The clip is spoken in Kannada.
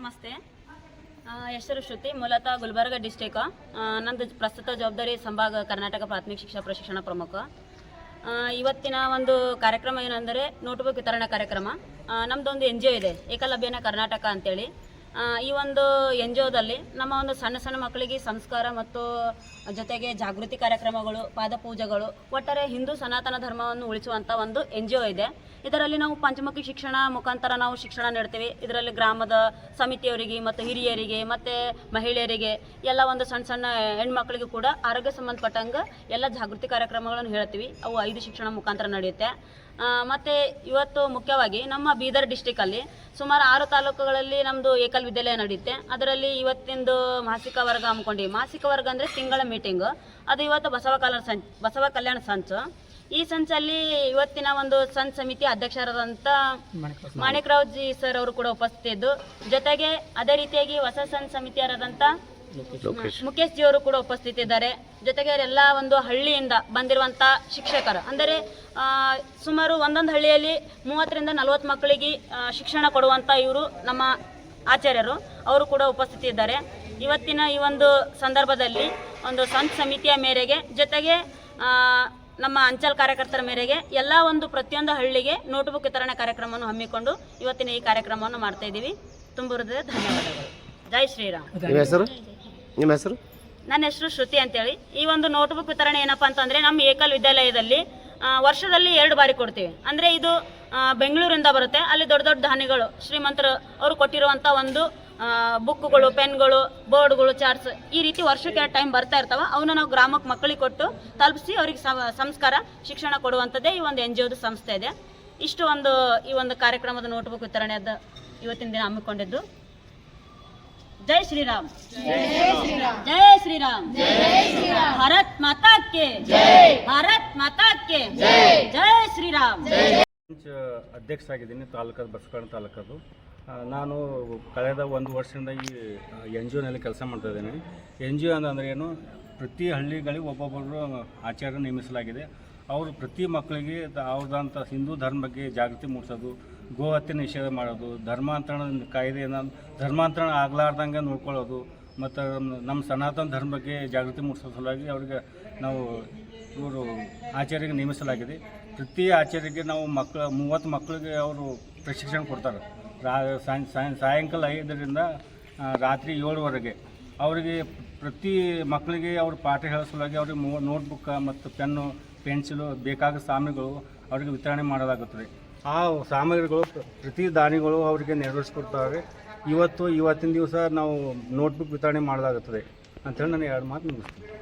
ನಮಸ್ತೆ. ಹೆಸರು ಶ್ರುತಿ, ಮೂಲತಃ ಗುಲ್ಬರ್ಗ ಡಿಸ್ಟಿಕ್ ನಂದು ಪ್ರಸ್ತುತ ಜವಾಬ್ದಾರಿ ಸಂಭಾಗ ಕರ್ನಾಟಕ ಪ್ರಾಥಮಿಕ ಶಿಕ್ಷಣ ಪ್ರಶಿಕ್ಷಣ ಪ್ರಮುಖ. ಇವತ್ತಿನ ಒಂದು ಕಾರ್ಯಕ್ರಮ ಏನಂದರೆ ನೋಟ್ಬುಕ್ ವಿತರಣಾ ಕಾರ್ಯಕ್ರಮ. ನಮ್ಮದೊಂದು ಎನ್ ಜಿ ಒ ಇದೆ ಏಕಲಭ್ಯನ ಕರ್ನಾಟಕ ಅಂತೇಳಿ. ಈ ಒಂದು ಎನ್ ಜಿ ಒದಲ್ಲಿ ನಮ್ಮ ಒಂದು ಸಣ್ಣ ಸಣ್ಣ ಮಕ್ಕಳಿಗೆ ಸಂಸ್ಕಾರ ಮತ್ತು ಜೊತೆಗೆ ಜಾಗೃತಿ ಕಾರ್ಯಕ್ರಮಗಳು, ಪಾದಪೂಜೆಗಳು, ಒಟ್ಟಾರೆ ಹಿಂದೂ ಸನಾತನ ಧರ್ಮವನ್ನು ಉಳಿಸುವಂಥ ಒಂದು ಎನ್ ಜಿ ಒ ಇದೆ. ಇದರಲ್ಲಿ ನಾವು ಪಂಚಮುಖಿ ಶಿಕ್ಷಣ ಮುಖಾಂತರ ನಾವು ಶಿಕ್ಷಣ ನೀಡ್ತೀವಿ. ಇದರಲ್ಲಿ ಗ್ರಾಮದ ಸಮಿತಿಯವರಿಗೆ ಮತ್ತು ಹಿರಿಯರಿಗೆ ಮತ್ತು ಮಹಿಳೆಯರಿಗೆ ಎಲ್ಲ ಒಂದು ಸಣ್ಣ ಸಣ್ಣ ಹೆಣ್ಮಕ್ಳಿಗೂ ಕೂಡ ಆರೋಗ್ಯ ಸಂಬಂಧಪಟ್ಟಂಗೆ ಎಲ್ಲ ಜಾಗೃತಿ ಕಾರ್ಯಕ್ರಮಗಳನ್ನು ಹೇಳ್ತೀವಿ. ಅವು ಐದು ಶಿಕ್ಷಣ ಮುಖಾಂತರ ನಡೆಯುತ್ತೆ. ಮತ್ತೆ ಇವತ್ತು ಮುಖ್ಯವಾಗಿ ನಮ್ಮ ಬೀದರ್ ಡಿಸ್ಟಿಕಲ್ಲಿ ಸುಮಾರು ಆರು ತಾಲೂಕುಗಳಲ್ಲಿ ನಮ್ಮದು ಏಕಲ್ ವಿದ್ಯಾಲಯ ನಡೆಯುತ್ತೆ. ಅದರಲ್ಲಿ ಇವತ್ತಿಂದು ಮಾಸಿಕ ವರ್ಗ ಹಮ್ಮಿಕೊಂಡಿವಿ. ಮಾಸಿಕ ವರ್ಗ ಅಂದರೆ ತಿಂಗಳ ಮೀಟಿಂಗು ಅದು ಇವತ್ತು ಬಸವ ಕಲ್ಯಾಣ ಸಂಚ್, ಬಸವ ಕಲ್ಯಾಣ ಸಂಚು. ಈ ಸಂಚಲ್ಲಿ ಇವತ್ತಿನ ಒಂದು ಸಂಚ್ ಸಮಿತಿ ಅಧ್ಯಕ್ಷರಾದಂಥ ಮಾಣಿಕರಾವ್ ಜಿ ಸರ್ ಅವರು ಕೂಡ ಉಪಸ್ಥಿತಿದ್ದು ಜೊತೆಗೆ ಅದೇ ರೀತಿಯಾಗಿ ಹೊಸ ಸಂಚ್ ಸಮಿತಿಯರಾದಂಥ ಮುಖೇಶ್. ಜಿಯವರು ಕೂಡ ಉಪಸ್ಥಿತಿದ್ದಾರೆ. ಜೊತೆಗೆ ಎಲ್ಲ ಒಂದು ಹಳ್ಳಿಯಿಂದ ಬಂದಿರುವಂಥ ಶಿಕ್ಷಕರು. ಅಂದರೆ ಸುಮಾರು ಒಂದೊಂದು ಹಳ್ಳಿಯಲ್ಲಿ ಮೂವತ್ತರಿಂದ ನಲವತ್ತು ಮಕ್ಕಳಿಗೆ ಶಿಕ್ಷಣ ಕೊಡುವಂಥ ಇವರು ನಮ್ಮ ಆಚಾರ್ಯರು. ಅವರು ಕೂಡ ಉಪಸ್ಥಿತಿ ಇದ್ದಾರೆ ಇವತ್ತಿನ ಈ ಒಂದು ಸಂದರ್ಭದಲ್ಲಿ ಒಂದು ಸಂತ ಸಮಿತಿಯ ಮೇರೆಗೆ ಜೊತೆಗೆ ನಮ್ಮ ಅಂಚಲ್ ಕಾರ್ಯಕರ್ತರ ಮೇರೆಗೆ ಎಲ್ಲ ಒಂದು ಪ್ರತಿಯೊಂದು ಹಳ್ಳಿಗೆ ನೋಟ್ಬುಕ್ ವಿತರಣೆ ಕಾರ್ಯಕ್ರಮವನ್ನು ಹಮ್ಮಿಕೊಂಡು ಇವತ್ತಿನ ಈ ಕಾರ್ಯಕ್ರಮವನ್ನು ಮಾಡ್ತಾ ಇದ್ದೀವಿ. ತುಂಬ ಹೃದಯ ಧನ್ಯವಾದಗಳು. ಜೈ ಶ್ರೀರಾಮ್. ನಿಮ್ಮ ಹೆಸರು? ನನ್ನ ಹೆಸರು ಶ್ರುತಿ ಅಂತೇಳಿ. ಈ ಒಂದು ನೋಟ್ಬುಕ್ ವಿತರಣೆ ಏನಪ್ಪಾ ಅಂತಂದ್ರೆ ನಮ್ಮ ಏಕಲ್ ವಿದ್ಯಾಲಯದಲ್ಲಿ ವರ್ಷದಲ್ಲಿ ಎರಡು ಬಾರಿ ಕೊಡ್ತೀವಿ. ಅಂದ್ರೆ ಇದು ಬೆಂಗಳೂರಿಂದ ಬರುತ್ತೆ. ಅಲ್ಲಿ ದೊಡ್ಡ ದೊಡ್ಡ ಧಾನಿಗಳು ಶ್ರೀಮಂತರು ಅವರು ಕೊಟ್ಟಿರುವಂತ ಒಂದು ಬುಕ್ಗಳು ಪೆನ್ಗಳು, ಬೋರ್ಡ್ಗಳು, ಚಾರ್ಟ್ಸ್ ಈ ರೀತಿ ವರ್ಷಕ್ಕೆ ಟೈಮ್ ಬರ್ತಾ ಇರ್ತಾವ. ಅವನ್ನ ನಾವು ಗ್ರಾಮಕ್ಕೆ ಮಕ್ಕಳಿಗೆ ಕೊಟ್ಟು ತಲುಪಿಸಿ ಅವ್ರಿಗೆ ಸಂಸ್ಕಾರ, ಶಿಕ್ಷಣ ಕೊಡುವಂಥದ್ದೇ ಈ ಒಂದು ಎನ್ ಜಿ ಒದು ಸಂಸ್ಥೆ ಇದೆ. ಇಷ್ಟು ಒಂದು, ಈ ಒಂದು ಕಾರ್ಯಕ್ರಮದ ನೋಟ್ಬುಕ್ ವಿತರಣೆದ ಇವತ್ತಿನ ದಿನ ಹಮ್ಮಿಕೊಂಡಿದ್ದು. ಜೈ ಶ್ರೀರಾಮ್. ಜೈ ಶ್ರೀರಾಮ್. ಭರತ್ ಮಾತಾ ಕೆ ಭಾರತ್ ಮಾತಾ ಕೆ ಜೈ ಶ್ರೀರಾಮ್. ಅಧ್ಯಕ್ಷ ಆಗಿದ್ದೀನಿ ತಾಲೂಕದ ಬಸವಕರಣ ತಾಲೂಕದು ನಾನು ಕಳೆದ ಒಂದು ವರ್ಷದಿಂದ ಈ ಎನ್ ಜಿ ಒನಲ್ಲಿ ಕೆಲಸ ಮಾಡ್ತಾ ಇದ್ದೀನಿ. ಎನ್ ಜಿ ಒ ಅಂದರೆ ಏನು ಪ್ರತಿ ಹಳ್ಳಿಗಳಿಗೆ ಒಬ್ಬೊಬ್ಬರು ಆಚಾರ್ಯ ನೇಮಿಸಲಾಗಿದೆ ಅವರು ಪ್ರತಿ ಮಕ್ಕಳಿಗೆ ಅವ್ರದಂಥ ಹಿಂದೂ ಧರ್ಮ ಬಗ್ಗೆ ಜಾಗೃತಿ ಮೂಡಿಸೋದು ಗೋ ಹತ್ಯೆ ನಿಷೇಧ ಮಾಡೋದು ಧರ್ಮಾಂತರಣ ಕಾಯ್ದೆಯನ್ನು, ಧರ್ಮಾಂತರಣ ಆಗಲಾರ್ದಂಗೆ ನೋಡ್ಕೊಳ್ಳೋದು, ಮತ್ತು ನಮ್ಮ ಸನಾತನ ಧರ್ಮಕ್ಕೆ ಜಾಗೃತಿ ಮೂಡಿಸೋ ಸಲುವಾಗಿ ಅವರಿಗೆ ನಾವು ಇವರು ಆಚಾರ್ಯರಿಗೆ ನೇಮಿಸಲಾಗಿದೆ. ಪ್ರತಿ ಆಚಾರ್ಯರಿಗೆ ನಾವು ಮಕ್ಕಳ ಮೂವತ್ತು ಮಕ್ಕಳಿಗೆ ಅವರು ಪ್ರಶಿಕ್ಷಣ ಕೊಡ್ತಾರೆ. ರಾ, ಸಾಯಂ- ಸಾಯಂ- ಸಾಯಂಕಾಲ ಐದರಿಂದ ರಾತ್ರಿ ಏಳುವರೆಗೆ. ಅವರಿಗೆ ಪ್ರತಿ ಮಕ್ಕಳಿಗೆ ಅವರು ಪಾಠ ಹೇಳೋ ಸಲುವಾಗಿ ಅವ್ರಿಗೆ ಮೋ ನೋಟ್ಬುಕ್ ಮತ್ತು ಪೆನ್ನು, ಪೆನ್ಸಿಲು ಬೇಕಾದ ಸಾಮಗ್ರಿಗಳು ಅವರಿಗೆ ವಿತರಣೆ ಮಾಡಲಾಗುತ್ತದೆ. ಆ ಸಾಮಗ್ರಿಗಳು ಪ್ರತಿ ದಾನಿಗಳು ಅವರಿಗೆ ನೆರವೇರಿಸ್ಕೊಡ್ತಾರೆ. ಇವತ್ತು, ಇವತ್ತಿನ ದಿವಸ ನಾವು ನೋಟ್ಬುಕ್ ವಿತರಣೆ ಮಾಡಲಾಗುತ್ತದೆ ಅಂತೇಳಿ ನಾನು ಎರಡು ಮಾತು ಮುಗಿಸ್ತೀನಿ.